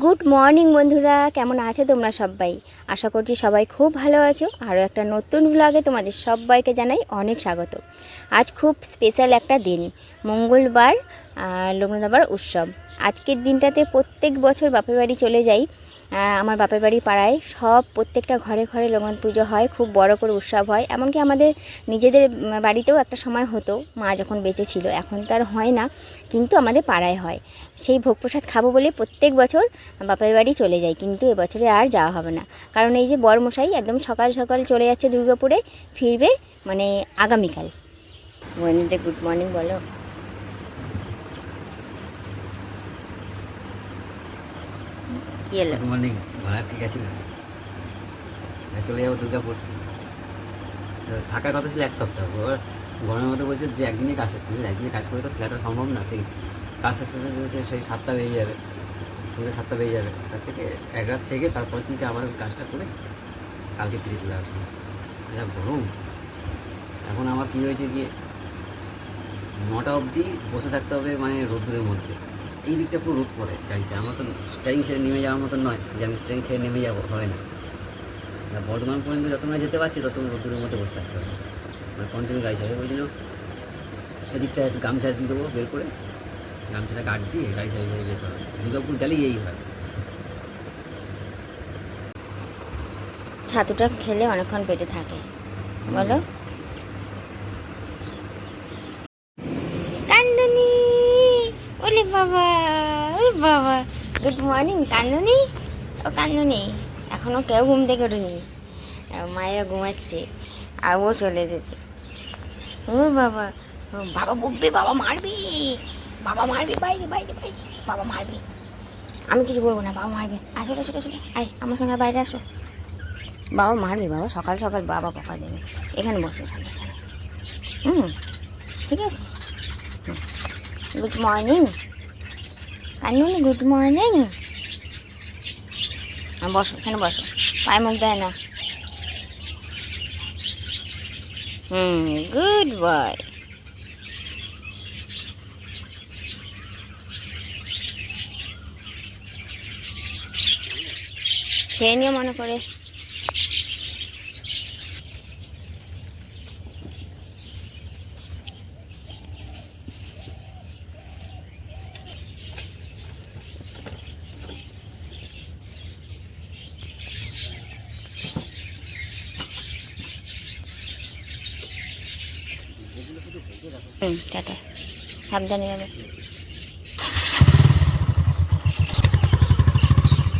Good morning বন্ধুরা। কেমন আছো তোমরা সবাই? আশা করছি সবাই খুব ভালো আছো। আরও একটা নতুন ব্লগে তোমাদের সবাইকে জানাই অনেক স্বাগত। আজ খুব স্পেশাল একটা দিন। মঙ্গলবার লগ্নদাবার উৎসব। আজকের দিনটাতে প্রত্যেক বছর বাপের বাড়ি চলে যাই। আমার বাপের বাড়ি পাড়ায় সব প্রত্যেকটা ঘরে ঘরে লগ্ন পুজো হয়, খুব বড় করে উৎসব হয়। এমনকি আমাদের নিজেদের বাড়িতেও একটা সময় হতো, মা যখন বেঁচে ছিল, এখন তো আর হয় না, কিন্তু আমাদের পাড়ায় হয়। সেই ভোগ প্রসাদ খাব বলে প্রত্যেক বছর বাপের বাড়ি চলে যাই, কিন্তু এবছরে আর যাওয়া হবে না। কারণ এই যে বরমশাই একদম সকাল সকাল চলে যাচ্ছে দুর্গাপুরে, ফিরবে মানে আগামীকাল। ওয়েনেডে গুড মর্নিং বলো। এলো গুড মর্নিং ভাড়া ঠিক আছে না চলে যাব দুর্গাপুর। থাকার কথা ছিল এক সপ্তাহ। এবার গরমের মধ্যে বলছে যে একদিনই কাজ শেষ করবে একদিনে কাজ করে তো খেলাটা সম্ভব না, সেই কাজ শেষ হতে সেই সাতটা বেজে যাবে সন্ধ্যে সাতটা বেজে যাবে। তার থেকে এক রাত থেকে তারপর দিনকে আবার ওই কাজটা করে কালকে ফিরে চলে আসব। যা গরম। এখন আমার কী হয়েছে গিয়ে নটা অবধি বসে থাকতে হবে মানে রোদ্দুরের মধ্যে। এই দিকটা পুরো রোদ পড়ে গাড়িতে আমার তো স্টারিং ছেড়ে নেমে যাওয়ার মতো নয় যে আমি স্টারিং ছেড়ে নেমে যাব হয় না। বর্ধমান পর্যন্ত যত না যেতে পারছি, তত রোদ্দুরের মধ্যে বসে থাকতে হবে। মানে কন্টিনিউ গাড়ি চালাবে ওই জন্য এদিকটা একটু গামছা দিয়ে দেবো, বের করে। গামছাটা গার্ড দিয়ে গাড়ি চালিয়ে যেতে হবে। দুর্গাপুর গেলেই এই হয়। ছাতুটা খেলে অনেকক্ষণ পেটে থাকে। বলো কান্দনি ওলে বাবা বাবা। গুড মর্নিং কান্দনি ও কান্দনি এখনও কেউ ঘুম থেকে ওঠেনি। মায়েরা ঘুমাচ্ছে আর ও চলে এসেছে। ও বাবা বাবা বকবে বাবা মারবে। বাবা মারবে, বাইরে বাইরে বাইরে। বাবা মারবে। আমি কিছু বলব না, বাবা মারবে। আসো আসো আসো আয়, আমার সঙ্গে বাইরে আসো। বাবা মারবে, বাবা। সকাল সকাল বাবা বকা দেবে। এখানে বসে এখানে। হুম, ঠিক আছে। গুড মর্নিং কানুনি গুড মর্নিং বসো, এখানে বসো। পায়ে মুখ দেয় না। হুম গুড বয় খেয়ে নিও মনে করে। হুম, টাটা। সাবধানে যাবে।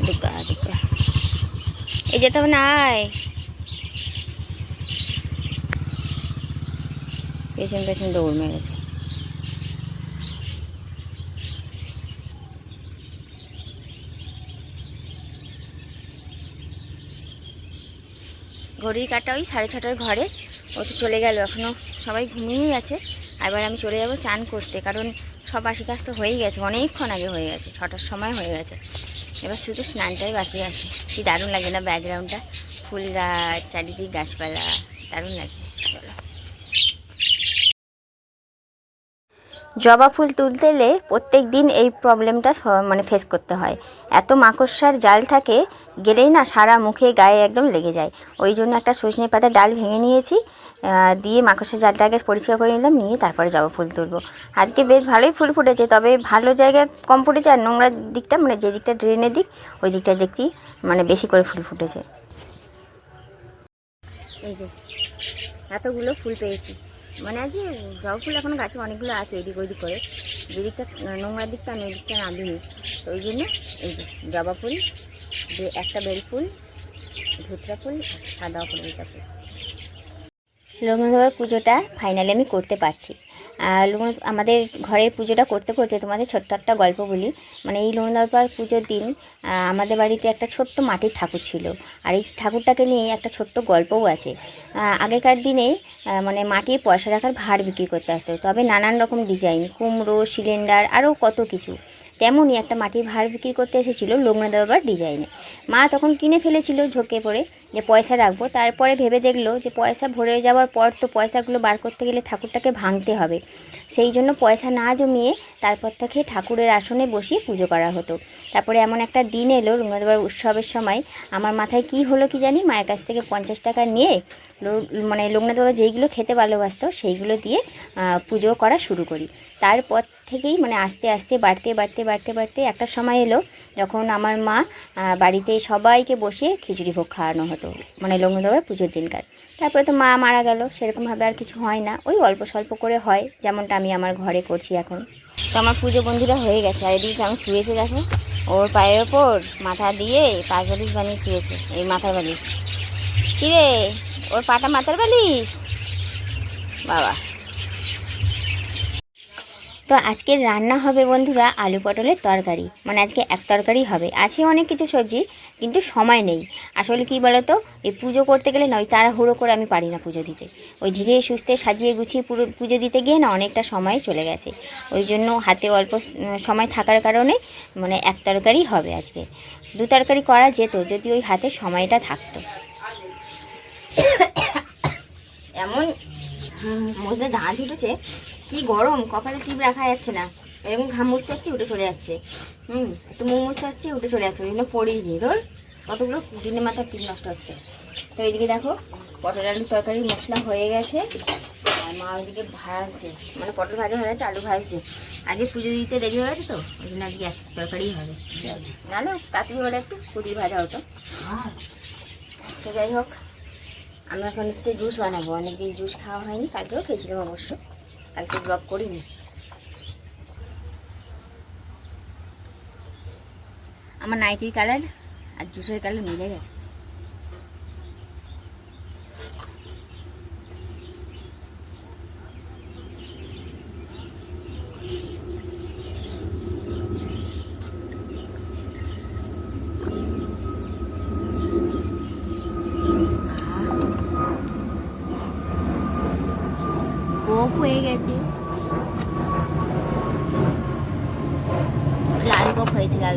দুকা দুকা। এই যেতে হবে না পেছন পেছন দৌড় মেরেছে। ঘড়ির কাটা ওই সাড়ে ছটার ঘরে, ও তো চলে গেল এখনও সবাই ঘুমিয়েই আছে। এবার আমি চলে যাব চান করতে, কারণ সব বাসি কাজ তো হয়েই গেছে, অনেকক্ষণ আগে হয়ে গেছে, ছটার সময় হয়ে গেছে। এবার শুধু স্নানটাই বাকি আছে, কি দারুণ লাগে না ব্যাকগ্রাউন্ডটা? ফুল গাছ, চারিদিক গাছপালা, দারুণ লাগছে, চলো। জবা ফুল তুলতে এলে প্রত্যেক দিন এই প্রবলেমটা মানে ফেস করতে হয়। এত মাকড়সার জাল থাকে, গেলেই না সারা মুখে গায়ে একদম লেগে যায়। ওই জন্য একটা সজনে পাতা ডাল ভেঙে নিয়েছি দিয়ে মাকড়সার জালটা আগে পরিষ্কার করে নিলাম, নিয়ে তারপরে জবা ফুল তুলবো। আজকে বেশ ভালোই ফুল ফুটেছে, তবে ভালো জায়গায় কম ফুটেছে, আর নোংরার দিকটা মানে যে দিকটা ড্রেনের দিক, ওই দিকটা দেখছি মানে বেশি করে ফুল ফুটেছে। এই যে, এতগুলো ফুল পেয়েছি। মানে আজ জবা ফুল এখন গাছে অনেকগুলো আছে, এদিক ওইদিক করে। যেদিকটা নোংরার দিকটা আমি ওই দিকটা নামিনি। তো ওই জন্য এই যে জবা ফুল একটা বেল ফুল, ধুতরা ফুল সাদা অপরাজিতা ফুল। লগ্নদেবর পুজোটা ফাইনালি আমি করতে পারছি। আমাদের ঘরের পুজোটা করতে করতে তোমাদের ছোট্ট একটা গল্প বলি। মানে এই লগ্নদেবর পুজোর দিন আমাদের বাড়িতে একটা ছোট্ট মাটির ঠাকুর ছিল। আর এই ঠাকুরটাকে নিয়ে একটা ছোট্ট গল্পও আছে। আগেকার দিনে মানে মাটির পয়সা রাখার ভার বিক্রি করতে আসতো। তবে নানান রকম ডিজাইন কুমড়ো সিলিন্ডার আরও কত কিছু, তেমনই একটা মাটির ভাঁড় বিক্রি করতে এসেছিল বাবার ডিজাইনে মা তখন কিনে ফেলেছিল ঝোঁকে পড়ে। যে পয়সা রাখব, তারপরে ভেবে দেখল যে পয়সা ভরে যাওয়ার পর তো পয়সাগুলো বার করতে গেলে ঠাকুরটাকে ভাঙতে হবে। সেই জন্য পয়সা না জমিয়ে তারপর থেকে ঠাকুরের আসনে বসিয়ে পুজো করা হতো। তারপরে এমন একটা দিন এলো রবীন্দ্রবার উৎসবের সময়, আমার মাথায় কি হলো কি জানি, মায়ের কাছ থেকে পঞ্চাশ টাকা নিয়ে মানে লোকনাথ বাবা যেইগুলো খেতে ভালোবাসতো সেইগুলো দিয়ে পুজো করা শুরু করি। তারপর থেকেই মানে আস্তে আস্তে বাড়তে বাড়তে বাড়তে বাড়তে একটা সময় এলো যখন আমার মা বাড়িতে সবাইকে বসে খিচুড়ি ভোগ খাওয়ানো হতো। মানে লগ্ন দেওয়ার পুজোর দিনকার। তারপরে তো মা মারা গেল, সেরকমভাবে আর কিছু হয় না। ওই অল্প স্বল্প করে হয়, যেমনটা আমি আমার ঘরে করছি এখন। তো আমার পুজো বন্ধুরা হয়ে গেছে, আর এদিকে আমি শুয়েছে দেখো। ওর পায়ের ওপর মাথা দিয়ে পাশ বালিশ বানিয়ে শুয়েছে, এই মাথার বালিশ। কিরে, ওর পাটা মাথার বালিশ? বাবা। তো আজকের রান্না হবে বন্ধুরা আলু পটলের তরকারি। মানে আজকে এক তরকারি হবে। আছে অনেক কিছু সবজি, কিন্তু সময় নেই। আসলে কি বলো তো এই পুজো করতে গেলে না ওই তাড়াহুড়ো করে আমি পারি না পুজো দিতে। ওই ধীরে সুস্থে সাজিয়ে গুছিয়ে পুরো পুজো দিতে গিয়ে না অনেকটা সময় চলে গেছে। ওই জন্য হাতে অল্প সময় থাকার কারণে মানে এক তরকারি হবে আজকে। দু তরকারি করা যেত, যদি ওই হাতে সময়টা থাকতো। এমন মধ্যে দাঁত উঠেছে কি গরম, কপালে টিপ রাখা যাচ্ছে না। এরকম ঘাম মুছতে যাচ্ছি উঠে চলে যাচ্ছে। হুম, একটু মুখ মুছতে যাচ্ছি উঠে চলে যাচ্ছে, ওই জন্য পড়েই গিয়ে ধর, কতগুলো দিনের মাথার টিপ নষ্ট হচ্ছে। তো এইদিকে দেখো, পটল আলুর তরকারি, মশলা হয়ে গেছে। আর মা ওইদিকে ভাজছে মানে পটল ভাজা হয়ে গেছে, আলু ভাজছে। আজকে পুজো দিতে দেরি হয়ে গেছে তো, ওই জন্য আজকে এক তরকারি হবে। নাহলে তাড়াতাড়ি হলে একটু কুড়ি ভাজা হতো। তো যাই হোক, আমি এখন হচ্ছে জুস বানাবো। অনেকদিন জুস খাওয়া হয়নি, কালকেও খেয়েছিলাম অবশ্য। কালকে ব্লগ করিনি। আমার নাইটির কালার আর জুসের কালার মিলে গেছে। হয়ে গেছে। লাল কোপ হয়েছে লাল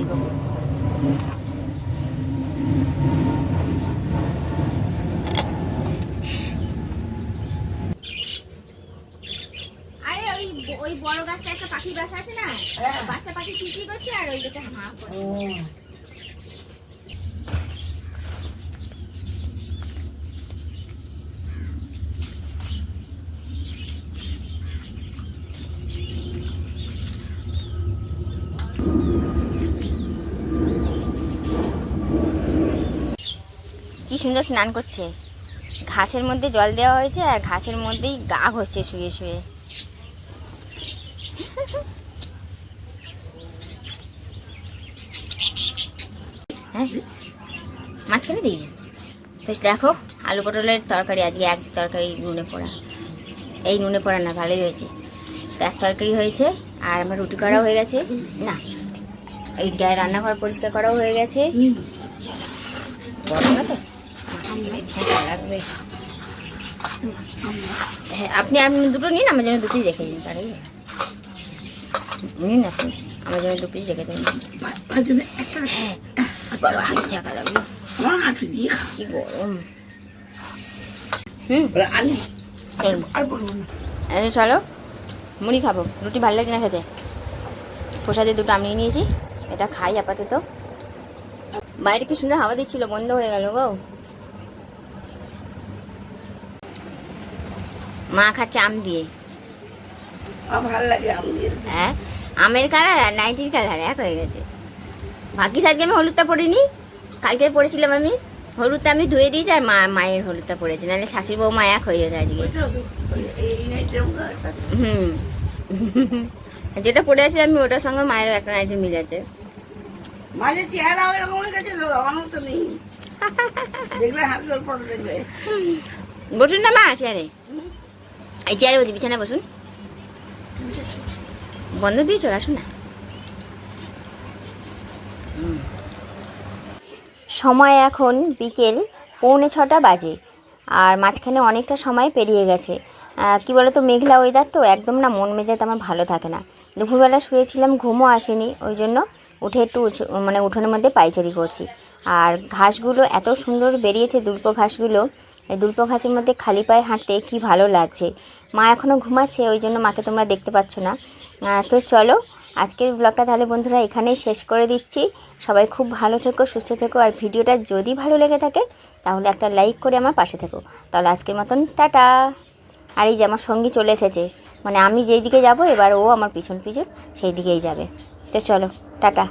আরে ওই ওই বড় গাছটা একটা পাখির বাসা আছে না? বাচ্চা পাখি চিচি করছে আর ওই যেটা হাঁ করছে কি সুন্দর স্নান করছে। ঘাসের মধ্যে জল দেওয়া হয়েছে আর ঘাসের মধ্যেই গা ঘষছে শুয়ে শুয়ে। হ্যাঁ মাঝখানে দিই? তো দেখো আলু পটলের তরকারি আজকে এক তরকারি নুনে পোড়া। এই নুনে পোড়া না ভালোই হয়েছে। তো এক তরকারি হয়েছে আর আমার রুটি করাও হয়ে গেছে। না এই রান্নাঘর পরিষ্কার করাও হয়ে গেছে। বড় না তো? হ্যাঁ, আপনি আপনি দুটো নিন আমার জন্য দুটোই রেখে দিন হবে। নিন আপনি আমার জন্য দু পিস রেখে দিন। চলো মুড়ি খাব। রুটি ভালো লাগে না খেতে? প্রসাদে দুটো আমি নিয়েছি এটা খাই আপাতত। বাইরে কি সুন্দর হাওয়া দিচ্ছিল বন্ধ হয়ে গেল গো। মা খাচ্ছে আম দিয়ে ভালো লাগে হ্যাঁ আমের কালার আর নাইটির কালার এক হয়ে গেছে। ভাগ্যিস আজকে আমি হলুদটা পরিনি কালকে পরেছিলাম আমি। হলুদটা আমি ধুয়ে দিয়েছি আর মা মায়ের হলুদটা পরেছে নাহলে শাশুড়ি বউ মা এক হয়ে যেত আজকে। হুম। যেটা পরে আছে আমি ওটার সঙ্গে মায়ের একটা নাইটি মিলেছে মাঝে চেহারা হয়ে গেছে নেই। হাত জল পড়ে বসুন না মা আছে চেয়ারে এই চেয়ারে বসুন। বন্ধ দিয়ে চলে আসুন না। সময় এখন বিকেল পৌনে ছটা বাজে, আর মাঝখানে অনেকটা সময় পেরিয়ে গেছে। কি বলতো, মেঘলা ওয়েদার তো একদম না, মন মেজাজ আমার ভালো থাকে না। দুপুরবেলা শুয়েছিলাম, ঘুমও আসেনি, ওই জন্য উঠে একটু মানে উঠোনের মধ্যে পাইচারি করছি। আর ঘাসগুলো এত সুন্দর বেরিয়েছে দুল্প ঘাসগুলো দুল্প ঘাসের মধ্যে খালি পায়ে হাঁটতে কি ভালো লাগছে? মা এখনও ঘুমাচ্ছে, ওই জন্য মাকে তোমরা দেখতে পাচ্ছ না। তো চলো, আজকের ব্লগটা তাহলে বন্ধুরা এখানেই শেষ করে দিচ্ছি। সবাই খুব ভালো থেকো, সুস্থ থেকো, আর ভিডিওটা যদি ভালো লেগে থাকে, তাহলে একটা লাইক করে আমার পাশে থেকো। তাহলে আজকের মতন টাটা। আর এই যে আমার সঙ্গী চলে এসেছে মানে আমি যেই দিকে যাব, এবার ও আমার পিছন পিছন সেই দিকেই যাবে। তো চলো, টাটা।